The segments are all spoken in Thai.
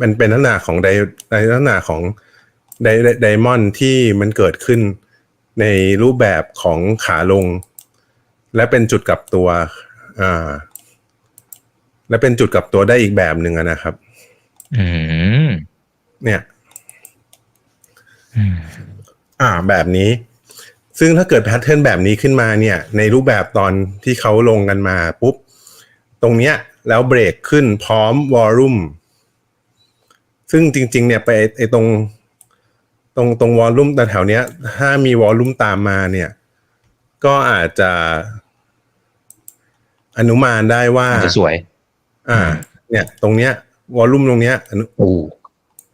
มันเป็นลักษณะของไดในลักษณะของไดไดมอนด์ที่มันเกิดขึ้นในรูปแบบของขาลง และเป็นจุดกลับตัว อ่า และเป็นจุดกลับตัวได้อีกแบบหนึ่งอะนะครับ อืมเนี่ยอืมอ่า แบบนี้ ซึ่งถ้าเกิดแพทเทิร์นแบบนี้ขึ้นมาเนี่ย ในรูปแบบตอนที่เขาลงกันมาปุ๊บ ตรงเนี้ย แล้วเบรกขึ้นพร้อมวอลลุ่ม ซึ่งจริง ๆ เนี่ยไปไอตรง ตรงตรงวอลลุ่มแต่แถวเนี้ย ถ้ามีวอลลุ่มตามมาเนี่ย ก็อาจจะอนุมานได้ว่าอาจจะสวย อ่า เนี่ย ตรงเนี้ยวอลลุ่มตรงเนี้ยอนุโอ้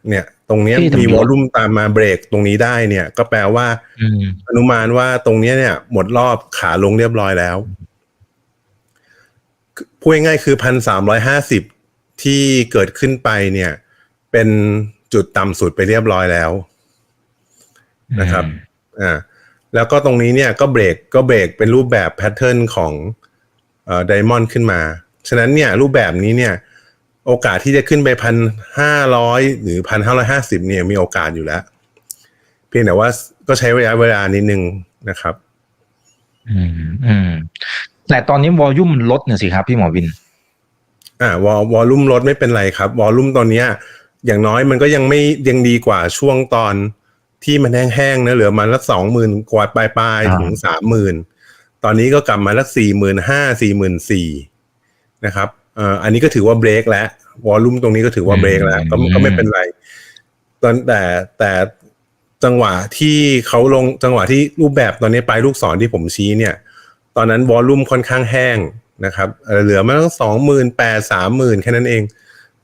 เนี่ย ตรงเนี้ยเอ๊ะแต่มีมันวอลลุ่มตามมาเบรกตรงนี้ได้เนี่ย ก็แปลว่าอืมอนุมานว่าตรงเนี้ยเนี่ย หมดรอบขาลงเรียบร้อยแล้วพูดง่ายๆคือพันสามร้อยห้าสิบที่เกิดขึ้นไปเนี่ย เป็นจุดต่ำสุดไปเรียบร้อยแล้วนะครับ อ่า แล้วก็ตรงนี้เนี่ยก็เบรกก็เบรกเป็นรูปแบบแพทเทิร์นของเอ่อไดมอนด์ขึ้นมา ฉะนั้นเนี่ยรูปแบบนี้เนี่ย โอกาสที่จะขึ้นไปพันห้าร้อยหรือพันห้าร้อยห้าสิบเนี่ยมีโอกาสอยู่แล้ว เพียงแต่ว่าก็ใช้ระยะเวลานิดนึงนะครับ อืมอืมแต่ตอนนี้วอลลุ่มลดเนี่ยสิครับพี่หมอวิน อ่าวอลวอลลุ่มลดไม่เป็นไรครับ วอลลุ่มตอนเนี้ย อย่างน้อยมันก็ยังไม่ยังดีกว่าช่วงตอนที่มันแห้งๆนะเหลือมาละสองหมื่นกว่าปลายปลายๆอ่าถึงสามหมื่นตอนนี้ก็กลับมาละสี่หมื่นห้าสี่หมื่นสี่นะครับเอ่ออันนี้ก็ถือว่าเบรกแล้ววอลลุ่มตรงนี้ก็ถือว่าเบรกแล้วก็ก็ไม่เป็นไร ตอนแต่แต่จังหวะที่เขาลงจังหวะที่รูปแบบตอนนี้ปลายลูกศรที่ผมชี้เนี่ย ตอนนั้นวอลลุ่มค่อนข้างแห้งนะครับเอ่อเหลือมาตั้งสองหมื่นแปดสามหมื่นแค่นั้นเอง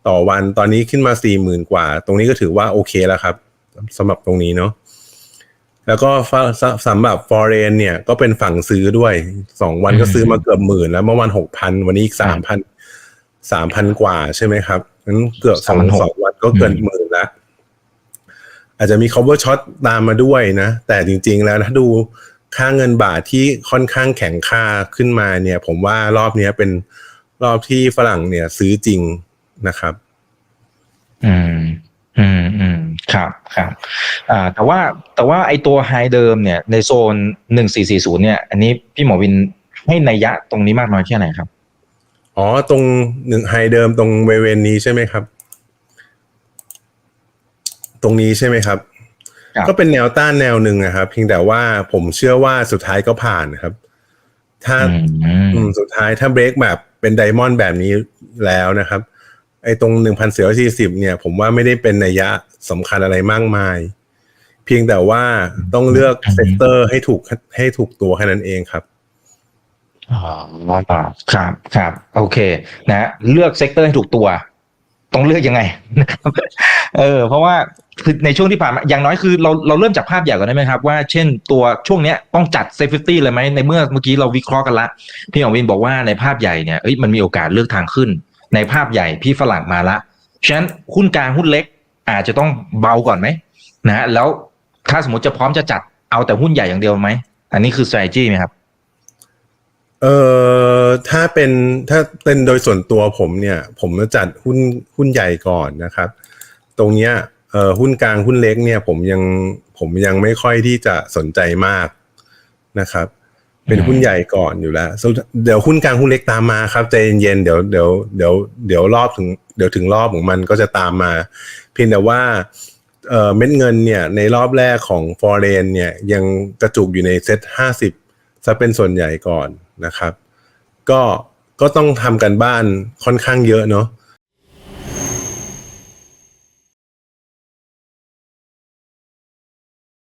ต่อวันตอนนี้ขึ้นมาสี่หมื่นกว่า ตรงนี้ก็ถือว่าโอเคแล้วครับสำหรับตรงนี้เนาะแล้วก็ฟสสำหรับฟอเรนเนี่ยก็เป็นฝั่งซื้อด้วยสองวันก็ซื้อมาเกือบหมื่นแล้วเมื่อวันหกพันวันนี้อีกสามพันสามพันกว่าใช่ไหมครับงั้นเกือบสอง3,600สองวันก็เกินหมื่นแล้วอาจจะมี cover shot ตามมาด้วยนะ แต่จริง ๆ แล้วถ้าดูค่าเงินบาทที่ค่อนข้างแข็งค่าขึ้นมาเนี่ย ผมว่ารอบเนี้ยเป็นรอบที่ฝรั่งเนี่ยซื้อจริง นะครับ อืม อืมอืมครับครับ อ่า แต่ว่าแต่ว่าไอตัวไฮเดิมเนี่ย ในโซนหนึ่งสี่สี่ศูนย์เนี่ย อันนี้พี่หมอวินให้นัยยะตรงนี้มากน้อยแค่ไหนครับ อ๋อ ตรงหนึ่งไฮเดิมตรงบริเวณนี้ใช่ไหมครับ ตรงนี้ใช่ไหมครับครับก็เป็นแนวต้านแนวหนึ่งนะครับ เพียงแต่ว่าผมเชื่อว่าสุดท้ายก็ผ่านนะครับ ถ้าอืมอืมสุดท้ายถ้าเบรกแบบเป็นไดมอนด์แบบนี้แล้วนะครับ ไอ้ตรงหนึ่งพันสี่ร้อยสี่สิบเนี่ย ผมว่าไม่ได้เป็นนัยยะสำคัญอะไรมากมาย เพียงแต่ว่าต้องเลือกเซกเตอร์ให้ถูกให้ถูกตัวแค่นั้นเองครับอ๋อครับ ครับ โอเค นะ เลือกเซกเตอร์ให้ถูกตัว ต้องเลือกยังไงนะครับเออ เพราะว่าคือในช่วงที่ผ่านมาอย่างน้อยคือเราเราเริ่มจากภาพใหญ่ก่อนได้ไหมครับ ว่าเช่นตัวช่วงเนี้ยต้องจัดเซฟตี้เลยไหมในเมื่อเมื่อกี้เราวิเคราะห์กันละพี่หมอวินบอกว่าในภาพใหญ่เนี่ยเอ้ยมันมีโอกาสเลือกทางขึ้น ในภาพใหญ่พี่ฝรั่งมาละฉะนั้นหุ้นกลางหุ้นเล็ก อาจจะต้องเบาก่อนไหมนะฮะแล้วถ้าสมมติจะพร้อมจะจัดเอาแต่หุ้นใหญ่อย่างเดียวไหมอันนี้คือ strategy ไหมครับเอ่อถ้าเป็นถ้าเป็นโดยส่วนตัวผมเนี่ย ผมจะจัดหุ้นหุ้นใหญ่ก่อนนะครับ ตรงเนี้ยเอ่อหุ้นกลางหุ้นเล็กเนี่ย ผมยังผมยังไม่ค่อยที่จะสนใจมากนะครับ เป็นหุ้นใหญ่ก่อนอยู่แล้ว เดี๋ยวหุ้นกลางหุ้นเล็กตามมาครับใจเย็นๆเดี๋ยวเดี๋ยวเดี๋ยวเดี๋ยวรอบถึงเดี๋ยวถึงรอบของมันก็จะตามมา เพียงแต่ว่าเม็ดเงินเนี่ยในรอบแรกของฟอร์เรนเนี่ยยังกระจุกอยู่ในเซ็ตห้าสิบซะเป็นส่วนใหญ่ก่อนนะครับ ก็ก็ต้องทำกันบ้านค่อนข้างเยอะเนาะ